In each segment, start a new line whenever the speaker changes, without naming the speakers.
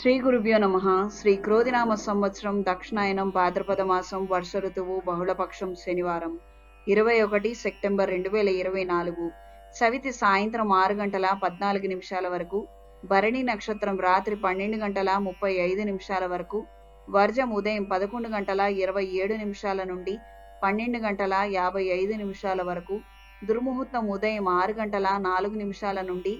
శ్రీ గురుభ్యో నమ. శ్రీ క్రోధినామ సంవత్సరం దక్షిణాయనం భాద్రపద మాసం వర్ష ఋతువు బహుళపక్షం శనివారం ఇరవై ఒకటి సెప్టెంబర్ రెండు వేల ఇరవై నాలుగు. సవితి సాయంత్రం ఆరు గంటల పద్నాలుగు నిమిషాల వరకు భరణి నక్షత్రం రాత్రి పన్నెండు గంటల ముప్పై ఐదు నిమిషాల వరకు వర్జం ఉదయం పదకొండు గంటల ఇరవై ఏడు నిమిషాల నుండి పన్నెండు గంటల యాభై ఐదు నిమిషాల వరకు దుర్ముహూర్తం ఉదయం ఆరు గంటల నాలుగు నిమిషాల నుండి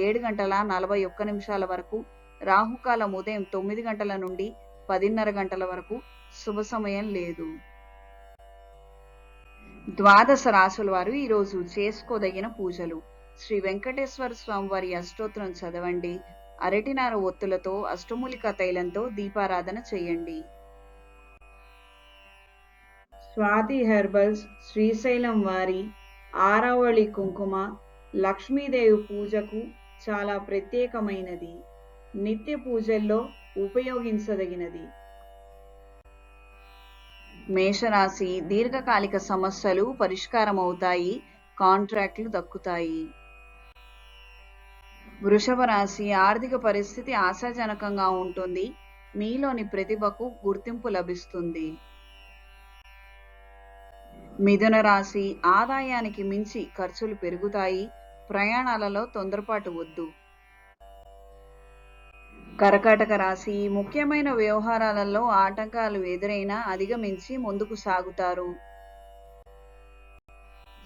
ఏడు గంటల నలభై ఒక్క నిమిషాల వరకు రాహుకాలం ఉదయం తొమ్మిది గంటల నుండి పదిన్నర గంటల వరకు శుభ సమయం లేదు. ద్వాదశ రాసుల వారు ఈరోజు చేసుకోదగిన పూజలు. శ్రీ వెంకటేశ్వర స్వామి వారి అష్టోత్తరం చదవండి. అరటినార ఒత్తులతో అష్టమూలిక తైలంతో దీపారాధన చేయండి. స్వాతి హెర్బల్స్ శ్రీశైలం వారి ఆరావళి కుంకుమ లక్ష్మీదేవి పూజకు చాలా ప్రత్యేకమైనది. నిత్య పూజల్లో ఉపయోగించదగినది. మేషరాశి దీర్ఘకాలిక సమస్యలు పరిష్కారం అవుతాయి కాంట్రాక్ట్లు దక్కుతాయి. వృషభ రాశి ఆర్థిక పరిస్థితి ఆశాజనకంగా ఉంటుంది మీలోని ప్రతిభకు గుర్తింపు లభిస్తుంది. మిథున రాశి ఆదాయానికి మించి ఖర్చులు పెరుగుతాయి ప్రయాణాలలో తొందరపాటు వద్దు. కర్కాటక రాశి ముఖ్యమైన వ్యవహారాలలో ఆటంకాలు ఎదురైనా అధిగమించి ముందుకు సాగుతారు.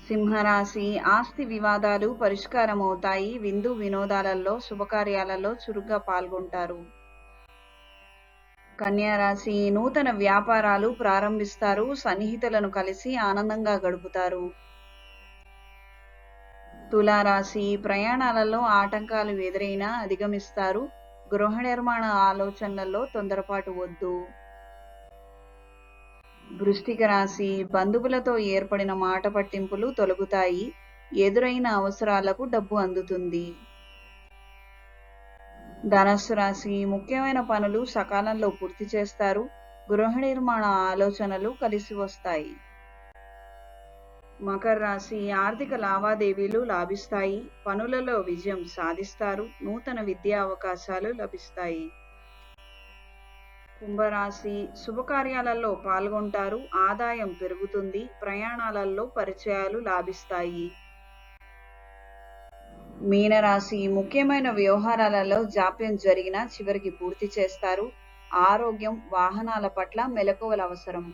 సింహరాశి ఆస్తి వివాదాలు పరిష్కారం అవుతాయి విందు వినోదాలలో శుభకార్యాలలో చురుగ్గా పాల్గొంటారు. కన్యారాశి నూతన వ్యాపారాలు ప్రారంభిస్తారు. సన్నిహితులను కలిసి ఆనందంగా గడుపుతారు. తులారాశి ప్రయాణాలలో ఆటంకాలు ఎదురైనా అధిగమిస్తారు. గృహ నిర్మాణ ఆలోచనలలో తొందరపాటు వద్దు. వృష్టిక రాశి బంధువులతో ఏర్పడిన మాట పట్టింపులు తొలగుతాయి. ఎదురైన అవసరాలకు డబ్బు అందుతుంది. ధనస్సు రాశి ముఖ్యమైన పనులు సకాలంలో పూర్తి చేస్తారు. గృహ నిర్మాణ ఆలోచనలు కలిసి వస్తాయి. మకర రాశి ఆర్థిక లావాదేవీలు లాభిస్తాయి. పనులలో విజయం సాధిస్తారు. నూతన విద్యా అవకాశాలు లభిస్తాయి. కుంభరాశి శుభకార్యాలలో పాల్గొంటారు. ఆదాయం పెరుగుతుంది. ప్రయాణాలలో పరిచయాలు లాభిస్తాయి. మీనరాశి ముఖ్యమైన వ్యవహారాలలో జాప్యం జరిగినా చివరికి పూర్తి చేస్తారు. ఆరోగ్యం వాహనాల పట్ల మెలకువలు అవసరం.